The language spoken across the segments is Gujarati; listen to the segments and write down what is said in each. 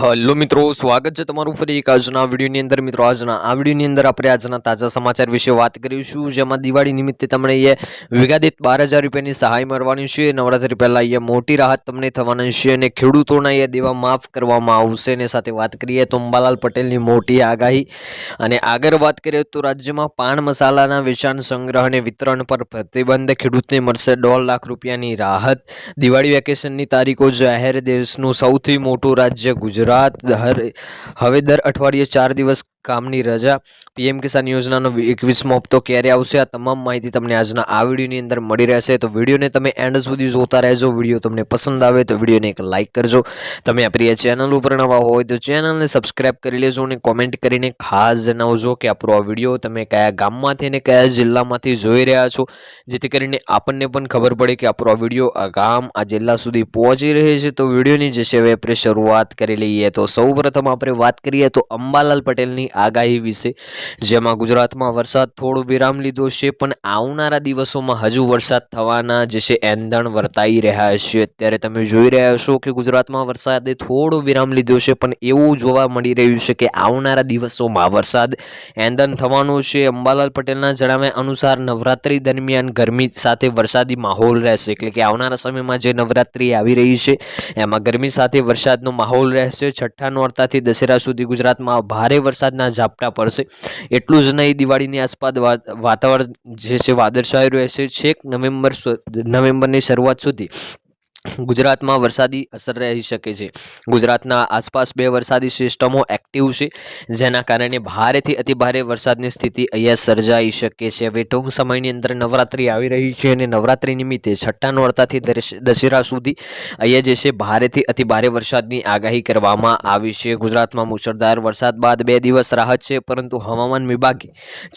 હલો મિત્રો, સ્વાગત છે તમારું ફરી એક આજના વિડીયોની અંદર. મિત્રો, આજના આ વિડીયોની અંદર આપણે આજના તાજા સમાચાર વિશે વાત કરીશું. જેમાં દિવાળી નિમિત્તે તમને એ વિગાદિત બાર હજાર રૂપિયાની સહાય મળવાની છે. નવરાત્રી પહેલાં એ મોટી રાહત તમને થવાની છે અને ખેડૂતોના એ દેવા માફ કરવામાં આવશે. અને સાથે વાત કરીએ તો અંબાલાલ પટેલની મોટી આગાહી. અને આગળ વાત કરીએ તો રાજ્યમાં પાન મસાલાના વેચાણ સંગ્રહ અને વિતરણ પર પ્રતિબંધ. ખેડૂતને મળશે દોઢ લાખ રૂપિયાની રાહત. દિવાળી વેકેશનની તારીખો જાહેર. દેશનું સૌથી મોટું રાજ્ય ગુજરાત હર હવે દર અઠવાડિયે ચાર દિવસ કામની રજા પીએમ કિસાન યોજનાનો એકવીસમો હપ્તો ક્યારે આવશે? આ તમામ માહિતી તમને આજના આ વિડીયોની અંદર મળી રહેશે. તો વિડીયોને તમે એન્ડ સુધી જોતા રહેજો. વીડિયો તમને પસંદ આવે તો વિડીયોને એક લાઇક કરજો. તમે આપણી આ ચેનલ ઉપર નવા હોય તો ચેનલને સબસ્ક્રાઇબ કરી લેજો અને કોમેન્ટ કરીને ખાસ જણાવજો કે આપણો આ વીડિયો તમે કયા ગામમાંથી અને કયા જિલ્લામાંથી જોઈ રહ્યા છો? જેથી કરીને આપણને પણ ખબર પડે કે આપણો આ વીડિયો આ ગામ, આ જિલ્લા સુધી પહોંચી રહે છે. તો વિડીયોની જે છે આપણે શરૂઆત કરી લઈએ. તો સૌપ્રથમ આપણે વાત કરીએ તો અંબાલાલ પટેલની આગાહી વિશે. જેમાં ગુજરાતમાં વરસાદ થોડો વિરામ લીધો છે, પણ આવનારા દિવસોમાં હજુ વરસાદ થવાના જે છે, એંધણ વર્તાઈ રહ્યા છે. અત્યારે તમે જોઈ રહ્યા છો કે ગુજરાતમાં વરસાદે થોડો વિરામ લીધો છે, પણ એવું જોવા મળી રહ્યું છે કે આવનારા દિવસોમાં વરસાદ એંધણ થવાનો છે. અંબાલાલ પટેલના જણાવ્યા અનુસાર નવરાત્રી દરમિયાન ગરમી સાથે વરસાદી માહોલ રહેશે. એટલે કે આવનારા સમયમાં જે નવરાત્રી આવી રહી છે, એમાં ગરમી સાથે વરસાદનો માહોલ રહેશે. છઠ્ઠા નોરતાથી દશેરા સુધી ગુજરાતમાં ભારે વરસાદના ઝાપટા પડશે. એટલું જ નહીં, દિવાળીની આસપાસ વાત- વાતાવરણ જે છે, વાદળછાયું રહેશે છેક નવેમ્બર નવેમ્બરની શરૂઆત સુધી. ગુજરાતમાં વરસાદી અસર રહી શકે છે. ગુજરાતના આસપાસ બે વરસાદી સિસ્ટમો એક્ટિવ છે, જેના કારણે ભારેથી અતિભારે વરસાદની સ્થિતિ અહીંયા સર્જાઈ શકે છે. હવે ટૂંક સમયની અંદર નવરાત્રી આવી રહી છે અને નવરાત્રિ નિમિત્તે છઠ્ઠા નોરતાથી દશેરા સુધી અહીંયા જે છે ભારેથી અતિભારે વરસાદની આગાહી કરવામાં આવી છે. ગુજરાતમાં મુશળધાર વરસાદ બાદ બે દિવસ રાહત છે, પરંતુ હવામાન વિભાગે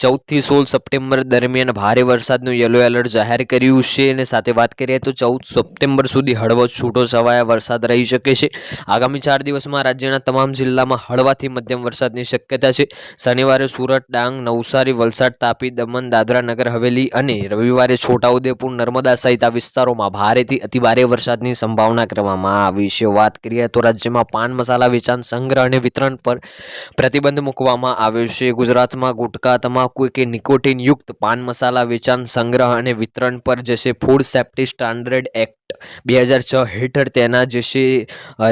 ચૌદથી સોળ સપ્ટેમ્બર દરમિયાન ભારે વરસાદનું યલો એલર્ટ જાહેર કર્યું છે અને સાથે વાત કરીએ તો ચૌદ સપ્ટેમ્બર સુધી હળવો છૂટો છવાયા વરસાદ રહી શકે છે. આગામી ચાર દિવસમાં રાજ્યના તમામ જિલ્લામાં હળવાથી મધ્યમ વરસાદની શક્યતા છે. શનિવારે સુરત, ડાંગ, નવસારી, વલસાડ, તાપી, દમણ, દાદરા નગર, હવેલી અને રવિવારે છોટાઉદેપુર, નર્મદા સહિત આ વિસ્તારોમાં ભારેથી અતિભારે વરસાદની સંભાવના કરવામાં આવી છે. વાત કરીએ તો રાજ્યમાં પાન મસાલા વેચાણ સંગ્રહ અને વિતરણ પર પ્રતિબંધ મૂકવામાં આવ્યો છે. ગુજરાતમાં ગુટખા તમાકુ કે નિકોટિનયુક્ત પાન મસાલા વેચાણ સંગ્રહ અને વિતરણ પર જશે. ફૂડ સેફ્ટી સ્ટાન્ડર્ડ એક્ટ બે હજાર છ હેઠળ તેના જે છે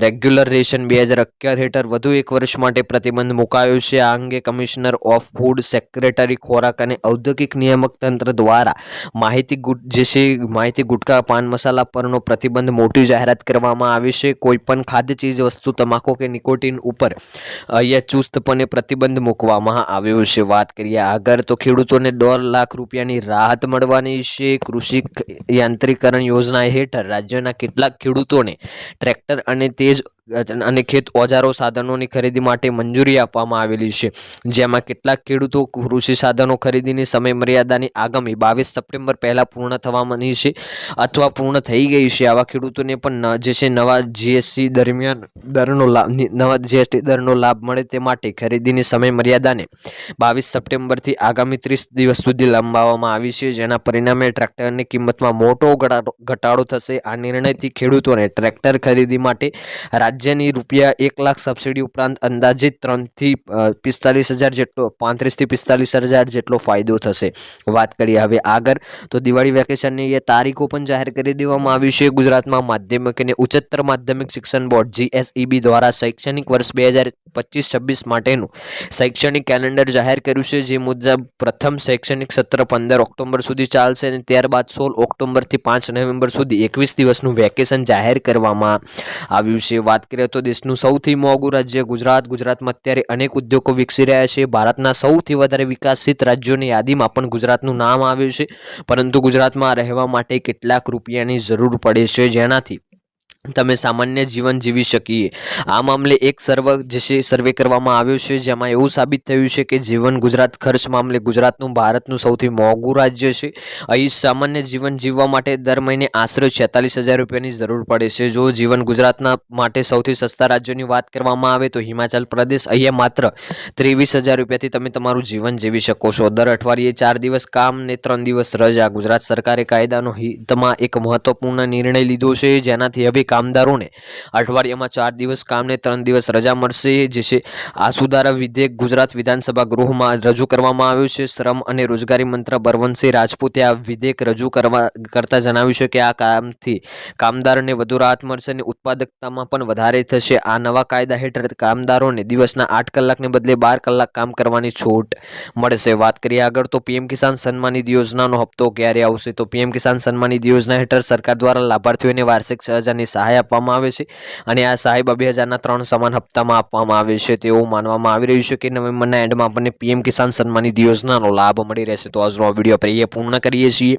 રેગ્યુલર રેશન બે હજાર અગિયાર હેઠળ વધુ એક વર્ષ માટે પ્રતિબંધ મુકાયો છે. આ અંગે કમિશનર ઓફ ફૂડ સેક્રેટરી ખોરાક અને ઔદ્યોગિક નિયામક તંત્ર દ્વારા માહિતી ગુટ, જે છે, માહિતી ગુટકા, પાન મસાલા પરનો પ્રતિબંધ મોટી જાહેરાત કરવામાં આવી છે. કોઈપણ ખાદ્ય ચીજ, વસ્તુ, તમાકુ કે નિકોટિન ઉપર અહીંયા ચુસ્તપણે પ્રતિબંધ મૂકવામાં આવ્યો છે. વાત કરીએ આગળ, તો ખેડૂતોને દોઢ લાખ રૂપિયાની રાહત મળવાની છે. કૃષિ યાંત્રિકરણ યોજના હેઠળ રાજ્યના કેટલાક ખેડૂતોને ટ્રેક્ટર અને તેજ અને ખેત ઓજારો સાધનોની ખરીદી માટે મંજૂરી આપવામાં આવેલી છે. જેમાં કેટલાક ખેડૂતો કૃષિ સાધનો ખરીદીની સમય મર્યાદાની આગામી બાવીસ સપ્ટેમ્બર પહેલાં પૂર્ણ થવાની છે અથવા પૂર્ણ થઈ ગઈ છે. આવા ખેડૂતોને પણ જે છે નવા જીએસટી દરમિયાન દરનો લાભ નવા જીએસટી દરનો લાભ મળે તે માટે ખરીદીની સમય મર્યાદાને બાવીસ સપ્ટેમ્બરથી આગામી ત્રીસ દિવસ સુધી લંબાવવામાં આવી છે. જેના પરિણામે ટ્રેક્ટરની કિંમતમાં મોટો ઘટાડો થશે. આ નિર્ણયથી ખેડૂતોને ટ્રેક્ટર ખરીદી માટે રાજ્યની રૂપિયા એક લાખ સબસિડી ઉપરાંત અંદાજિત ત્રણથી પિસ્તાલીસ હજાર જેટલો, પાંત્રીસથી પિસ્તાલીસ હજાર જેટલો ફાયદો થશે. વાત કરીએ હવે આગળ, તો દિવાળી વેકેશનની એ તારીખો પણ જાહેર કરી દેવામાં આવી છે. ગુજરાતમાં માધ્યમિક અને ઉચ્ચતર માધ્યમિક શિક્ષણ બોર્ડ જીએસઈબી દ્વારા શૈક્ષણિક વર્ષ બે હજાર પચીસ છવ્વીસ માટેનું શૈક્ષણિક કેલેન્ડર જાહેર કર્યું છે. જે મુજબ પ્રથમ શૈક્ષણિક સત્ર પંદર ઓક્ટોબર સુધી ચાલશે અને ત્યારબાદ સોળ ઓક્ટોબરથી પાંચ નવેમ્બર સુધી એકવીસ દિવસનું વેકેશન જાહેર કરવામાં આવ્યું છે. વાત કરીએ તો દેશનું સૌથી મોંઘું રાજ્ય ગુજરાત. ગુજરાતમાં અત્યારે અનેક ઉદ્યોગો વિકસી રહ્યા છે. ભારતના સૌથી વધારે વિકસિત રાજ્યોની યાદીમાં પણ ગુજરાતનું નામ આવ્યું છે. પરંતુ ગુજરાતમાં રહેવા માટે કેટલાક રૂપિયાની જરૂર પડે છે જેનાથી તમે સામાન્ય જીવન જીવી શકીએ. આ મામલે એક સર્વ જે છે, સર્વે કરવામાં આવ્યો છે, જેમાં એવું સાબિત થયું છે કે જીવન ગુજરાત ખર્ચ મામલે ગુજરાતનું, ભારતનું સૌથી મોંઘું રાજ્ય છે. અહીં સામાન્ય જીવન જીવવા માટે દર મહિને આશરે છેતાલીસ હજાર રૂપિયાની જરૂર પડે છે. જો જીવન ગુજરાતના માટે સૌથી સસ્તા રાજ્યોની વાત કરવામાં આવે તો હિમાચલ પ્રદેશ અહીંયા માત્ર ત્રેવીસ હજાર રૂપિયાથી તમે તમારું જીવન જીવી શકો છો. દર અઠવાડિયે ચાર દિવસ કામ ને ત્રણ દિવસ રજા. ગુજરાત સરકારે કાયદાનો હિતમાં એક મહત્વપૂર્ણ નિર્ણય લીધો છે, જેનાથી હવે કામદારોને. અઠવાડિયામાં ચાર દિવસ કામને ત્રણ દિવસ રજા મળશે, જે છે આ સુધારા વિધેયક ગુજરાત વિધાનસભા ગૃહમાં રજૂ કરવામાં આવ્યું છે. શ્રમ અને રોજગારી મંત્ર બરવંતસિંહ રાજપૂતે આ વિધેયક રજૂ કરવા, કરતાં જણાવ્યું છે કે આ કામથી કામદારોને વધુ રાહત મળશે અને ઉત્પાદકતામાં પણ વધારે થશે. આ નવા કાયદા હેઠળ કામદારોને દિવસના આઠ કલાકને બદલે બાર કલાક કામ કરવાની છૂટ મળશે. વાત કરીએ આગળ, તો પીએમ કિસાન સન્માન નિધિ યોજનાનો હપ્તો ક્યારે આવશે? તો પીએમ કિસાન સન્માન નિધિ યોજના હેઠળ સરકાર દ્વારા લાભાર્થીઓને વાર્ષિક છ હજારની સહાય આપવામાં આવે છે અને આ સહાય બે હજારના ત્રણ સમાન હપ્તામાં આપવામાં આવે છે તેવું માનવામાં આવી રહ્યું છે કે નવેમ્બરના એન્ડમાં આપણને પીએમ કિસાન સન્માન નિધિ યોજનાનો લાભ મળી રહેશે. તો આજનો આ વીડિયો આપણે અહીંયા પૂર્ણ કરીએ છીએ.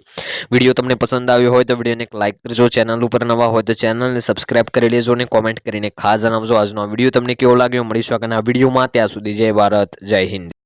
વીડિયો તમને પસંદ આવ્યો હોય તો વિડીયોને એક લાઇક કરજો. ચેનલ ઉપર નવા હોય તો ચેનલને સબસ્ક્રાઇબ કરી લેજો અને કોમેન્ટ કરીને ખાસ જણાવજો. આજનો વીડિયો તમને કેવો લાગ્યો? મળીશું આગળના વિડીયોમાં. ત્યાં સુધી જય ભારત, જય હિન્દ.